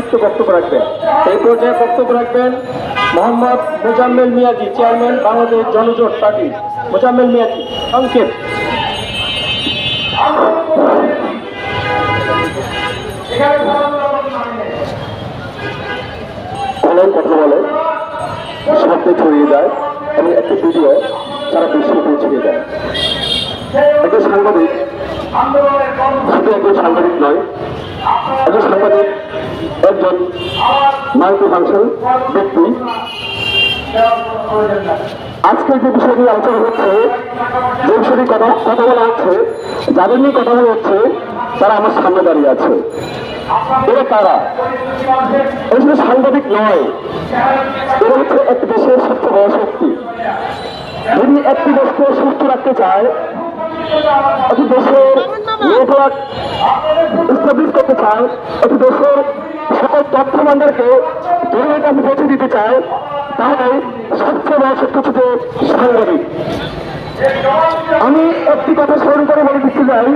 সংক্ষিপ্ত বক্তব্য রাখবেন। এই পর্যায়ে বক্তব্য রাখবেন মোহাম্মদ মোজাম্মেল মিয়াজি, চেয়ারম্যান বাংলাদেশ জনজোট পার্টি। মোজাম্মেল মিয়াজি, সংক্ষেপ। সাংবাদিক সাংবাদিক নয়, একজন সাংবাদিক একজন মাল্টি ফাংশন ব্যক্তি। আজকে যে বিষয় নিয়ে আলোচনা হচ্ছে যে বিষয়টি কথা কথা বলা হচ্ছে যাদের নিয়ে কথা বলা হচ্ছে তারা আমার সামনে দাঁড়িয়ে আছে। এরা তারা এরা শুধু সাংবাদিক নয়। এরা হচ্ছে একটি দেশের সবচেয়ে বড় শক্তি। যদি একটি দেশকে সুস্থ রাখতে চায় একটি দেশের নেটওয়ার্ক স্টাবলিশ করতে চায় একটি দেশের তথ্য ভান্ডারকে দূরের কাছে পৌঁছে দিতে চাই, তাহলে সবচেয়ে বড় হচ্ছে সাংবাদিক। আমি একটি কথা স্মরণ করে বলে দিতে চাই,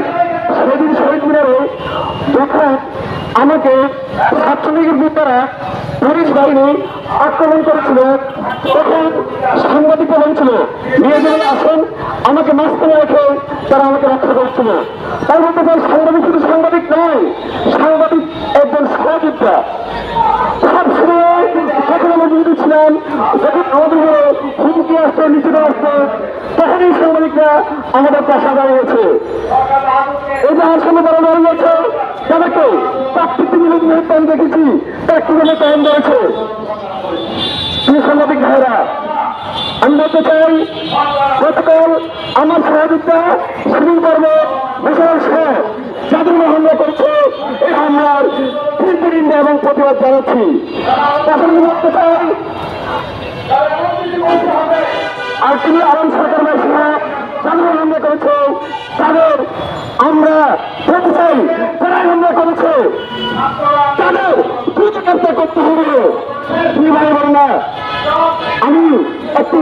সেদিন শহীদ মিনারে যখন আমাকে ছাত্রলীগের নেতারা পুলিশ বাহিনী আক্রমণ করেছিল, তখন সাংবাদিকরা বলেছিল নিয়ে যদি আসেন, আমাকে মাঝখানে রেখে তারা আমাকে রক্ষা করছিল। বলতে চাই সাংবাদিক শুধু সাংবাদিক নয়, সাংবাদিক একজন যখন আমাদের উপরে দাঁড়িয়েছে এই তারা তাদেরকে প্রাকৃতিক দেখেছি, তারা রয়েছে প্রিয় সাংবাদিক ভাইরা আমি বলতে চাই, গতকাল আমার সহযোগিতা শিবির পর্ব বিশাল সহ যাদের হামলা করেছে এই হামলার তীব্র নিন্দা এবং প্রতিবাদ জানাচ্ছি। আমি বলতে চাই আর তিনি আরাম সরকার যাদের হামলা করেছে, তাদের আমরা বলতে চাই, তারাই হামলা করেছে। তাদের দ্রুত করতে হবে। আমি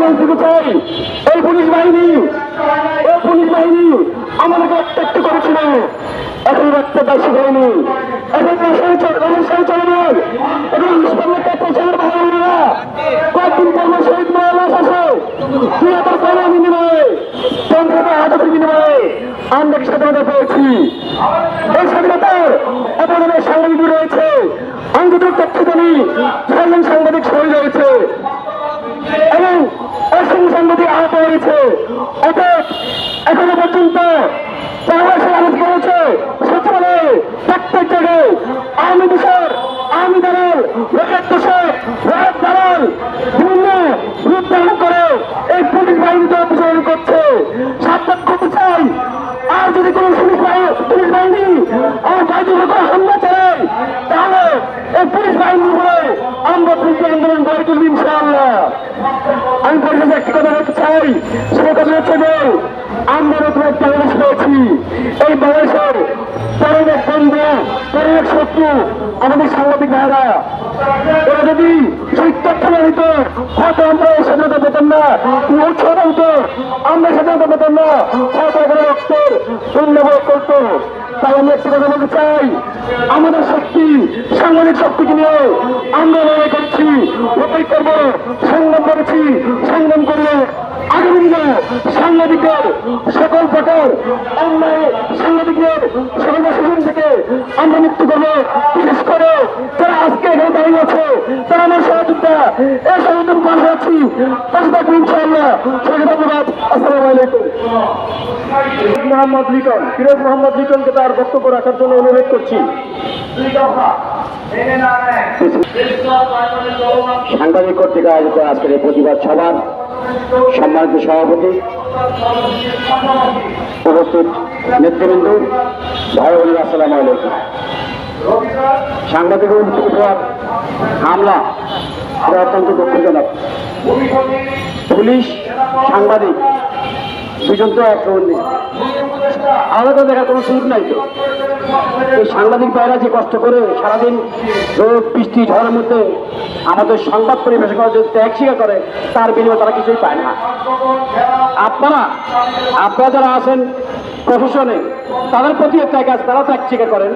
গান দিতে চাই এই পুলিশ বাহিনী, এই পুলিশ বাহিনী আমাদেরকে একটু করেছিল। এখন একটা দাসী হয়নি এখন দেশের চলে চলে এখন হাসপাতালে কত ছেলের ভালো না। কয়েকদিন পর শহীদ মারা লাশ আছে দুই হাজার পনেরো বিনিময়ে পঞ্চাশ হাজার বিনিময়ে আমরা স্বাধীনতা পেয়েছি। এই স্বাধীনতার অপরাধের সাংবাদিক রয়েছে। যতটুকু তথ্য জানি সাংবাদিক শহীদ হয়েছে এবং অসংখ্য সাংবাদিক আহত হয়েছে। অতএব এখনও পর্যন্ত পুলিশ বাহিনীর উপরে আমরা পুলিশ আন্দোলন গড়ে তুলব ইনশাআল্লাহ আমি পরিশেষে একটি কথা আমরা নতুন পেয়েছি। এই বাংলাদেশের পরমের বন্ধু পরমের শত্রু আমাদের সাংবাদিক ভাইরা এরা যদি সেই তথ্য দিত হয়তো আমরা এই স্বাধীনতা আমরা স্বাধীনতা পেতাম না, হয়তো এখানে করতো। তাই আমি একটি কথা বলতে চাই, আমাদের শক্তি, সাংবাদিক শক্তিকে নিয়ে আমরা লড়াই করছি, লড়াই করব, সংগ্রাম করেছি, সংগ্রাম করলে আগামী দিনে সাংবাদিকদের সকল প্রকার অন্যায় সাংবাদিকের সকল থেকে আমরা মুক্তি করব। বিশেষ করে যারা আজকে এখানে দাঁড়িয়ে আছে, তারা আমার সহযোগিতা এই সহযোগিতা পাশে আছি পাশে থাকব ইনশাআল্লাহ। সবাইকে ধন্যবাদ। আসসালামু আলাইকুম। মোহাম্মদ লিটন, ফিরোজ মোহাম্মদ লিটনকে তার বক্তব্য রাখার জন্য অনুরোধ করছি। সাংবাদিক কর্তৃক আয়োজিত আজকের এই প্রতিবাদ সভার সম্মানিত সভাপতি, উপস্থিত নেতৃবৃন্দ, ভাই বোনের, আসসালাম আলাইকুম। সাংবাদিকের উপর হামলা অত্যন্ত দুঃখজনক। পুলিশ সাংবাদিক দুজন তো এক নেই আলাদা দেখার কোনো সুযোগ নাই তো। এই সাংবাদিক ভাইরা যে কষ্ট করে সারাদিন রোদ, বৃষ্টি, ঝড়ের মধ্যে আমাদের সংবাদ পরিবেশন করার যে ত্যাগ স্বীকার করে, তার বিনিময়ে তারা কিছুই পায় না। আপনারা আপনারা যারা আছেন প্রফেশনে তাদের প্রতি ত্যাগ আছে, তারা ত্যাগ স্বীকার করেন।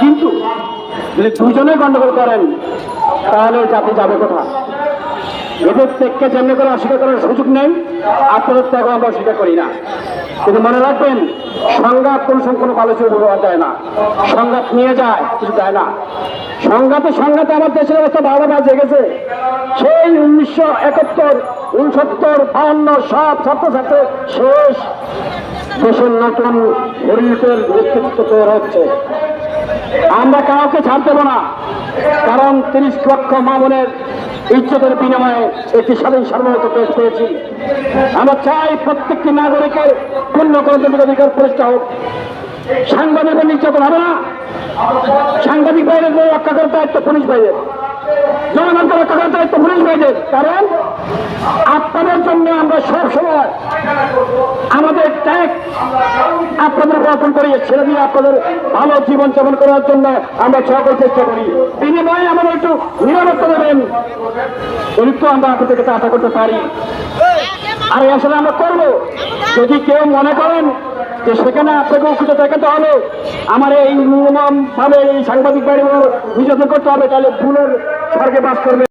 কিন্তু যদি দুজনে গন্ডগোল করেন, তাহলে জাতি যাবে কোথা এদের থেকে যেমনি করে অস্বীকার করার সুযোগ নেই। আপনাদের থেকে আমরা অস্বীকার করি না। কিন্তু মনে রাখবেন, সংঘাত কোন কোনো কলেজে উপকার দেয় না। সংঘাত নিয়ে যায়, কিছু দেয় না। সংঘাতে সংঘাতে আমার দেশের অবস্থা ভালো বাজে গেছে। সেই উনিশশো একাত্তর, উনসত্তর, বাহান্ন সব ছাত্রছাত্রী শেষ দেশের নতুন হরিতের নেতৃত্ব তৈরি হচ্ছে। আমরা কাউকে ছাড় দেবো না। তিরিশ লক্ষ মামনের ইজ্জতের বিনিময়ে একটি স্বাধীন সার্বভৌমত্ব পেশ করেছি। আমরা চাই প্রত্যেকটি নাগরিকের পূর্ণ গণতান্ত্রিক অধিকার প্রতিষ্ঠা হোক। সাংবাদিকের নির্যাতন হবে না। সাংবাদিক বাইরে রক্ষা করার দায়িত্ব পুলিশ বাইরে জনগণকে রক্ষা করার দায়িত্ব পুলিশ বাইরে কারণ আপনাদের জন্য আমরা সব সময় আমাদের ট্যাগ আপনাদের উপর করি, ছেড়ে দিয়ে আপনাদের ভালো জীবন যাপন করার জন্য আমরা সকল চেষ্টা করি। বিনিময়ে আমাদের একটু নিরাপত্তা দেবেন। একটু আমরা আপনাদের কাছে আশা করতে পারি। আর এই আসলে আমরা করব। যদি কেউ মনে করেন যে সেখানে আপনাকে উচিত দেখাতে হবে, আমার এই নিয়ম ভাবে এই সাংবাদিক বাড়ি নির্যাতন করতে হবে, তাহলে ভুলের স্বর্গে বাস করবে।